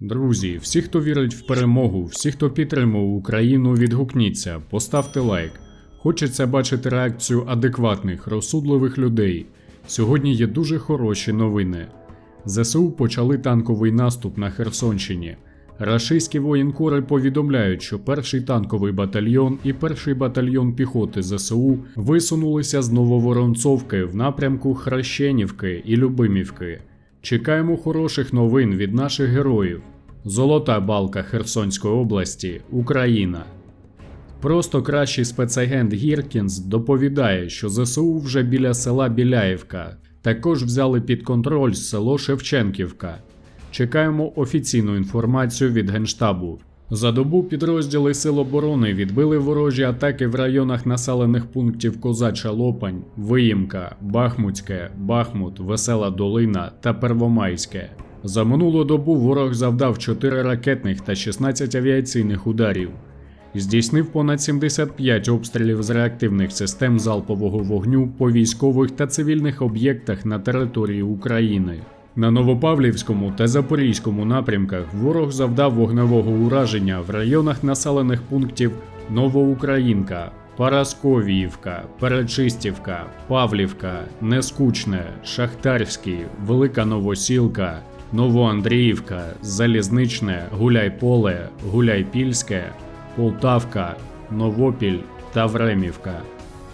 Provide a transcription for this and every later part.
Друзі, всі, хто вірить в перемогу, всі, хто підтримує Україну, відгукніться, поставте лайк. Хочеться бачити реакцію адекватних, розсудливих людей. Сьогодні є дуже хороші новини. ЗСУ почали танковий наступ на Херсонщині. Рашистські воєнкори повідомляють, що перший танковий батальйон і перший батальйон піхоти ЗСУ висунулися з Нововоронцовки в напрямку Хрещенівки і Любимівки. Чекаємо хороших новин від наших героїв. Золота балка Херсонської області, Україна. Просто кращий спецагент Гіркінс доповідає, що ЗСУ вже біля села Біляївка. Також взяли під контроль село Шевченківка. Чекаємо офіційну інформацію від Генштабу. За добу підрозділи Сил оборони відбили ворожі атаки в районах населених пунктів Козача Лопань, Виїмка, Бахмутське, Бахмут, Весела Долина та Первомайське. За минулу добу ворог завдав 4 ракетних та 16 авіаційних ударів. Здійснив понад 75 обстрілів з реактивних систем залпового вогню по військових та цивільних об'єктах на території України. На Новопавлівському та Запорізькому напрямках ворог завдав вогневого ураження в районах населених пунктів Новоукраїнка, Парасковіївка, Перечистівка, Павлівка, Нескучне, Шахтарський, Велика Новосілка, Новоандріївка, Залізничне, Гуляйполе, Гуляйпільське, Полтавка, Новопіль та Времівка.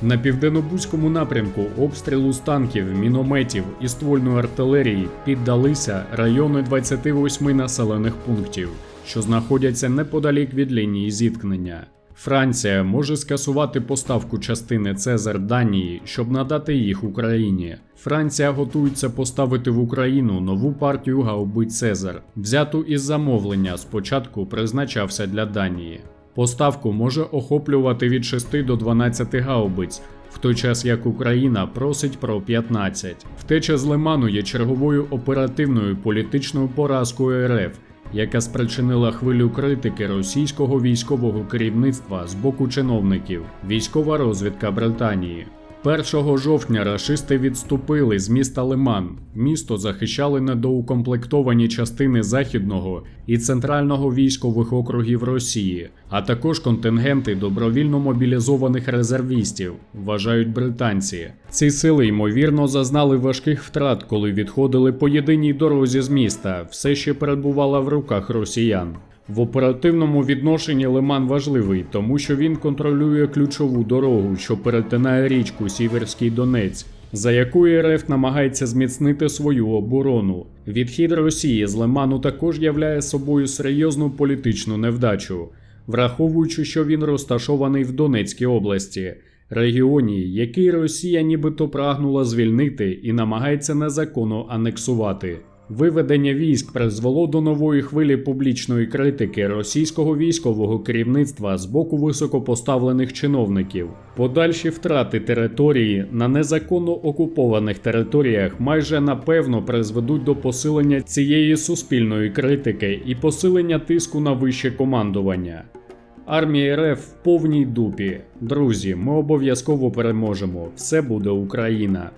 На південнобузькому напрямку обстрілу з танків, мінометів і ствольної артилерії піддалися райони 28 населених пунктів, що знаходяться неподалік від лінії зіткнення. Франція може скасувати поставку частини Цезар Данії, щоб надати їх Україні. Франція готується поставити в Україну нову партію гаубиць Цезар, взяту із замовлення спочатку призначався для Данії. Поставку може охоплювати від 6 до 12 гаубиць, в той час як Україна просить про 15. Втеча з Лиману є черговою оперативною політичною поразкою РФ, яка спричинила хвилю критики російського військового керівництва з боку чиновників. Військова розвідка Британії. 1 жовтня рашисти відступили з міста Лиман. Місто захищали недоукомплектовані частини західного і центрального військових округів Росії, а також контингенти добровільно мобілізованих резервістів, вважають британці. Ці сили ймовірно зазнали важких втрат, коли відходили по єдиній дорозі з міста, все ще перебувала в руках росіян. В оперативному відношенні Лиман важливий, тому що він контролює ключову дорогу, що перетинає річку Сіверський Донець, за якою РФ намагається зміцнити свою оборону. Відхід Росії з Лиману також являє собою серйозну політичну невдачу, враховуючи, що він розташований в Донецькій області, регіоні, який Росія нібито прагнула звільнити і намагається незаконно анексувати. Виведення військ призвело до нової хвилі публічної критики російського військового керівництва з боку високопоставлених чиновників. Подальші втрати території на незаконно окупованих територіях майже напевно призведуть до посилення цієї суспільної критики і посилення тиску на вище командування. Армія РФ в повній дупі. Друзі, ми обов'язково переможемо. Все буде Україна.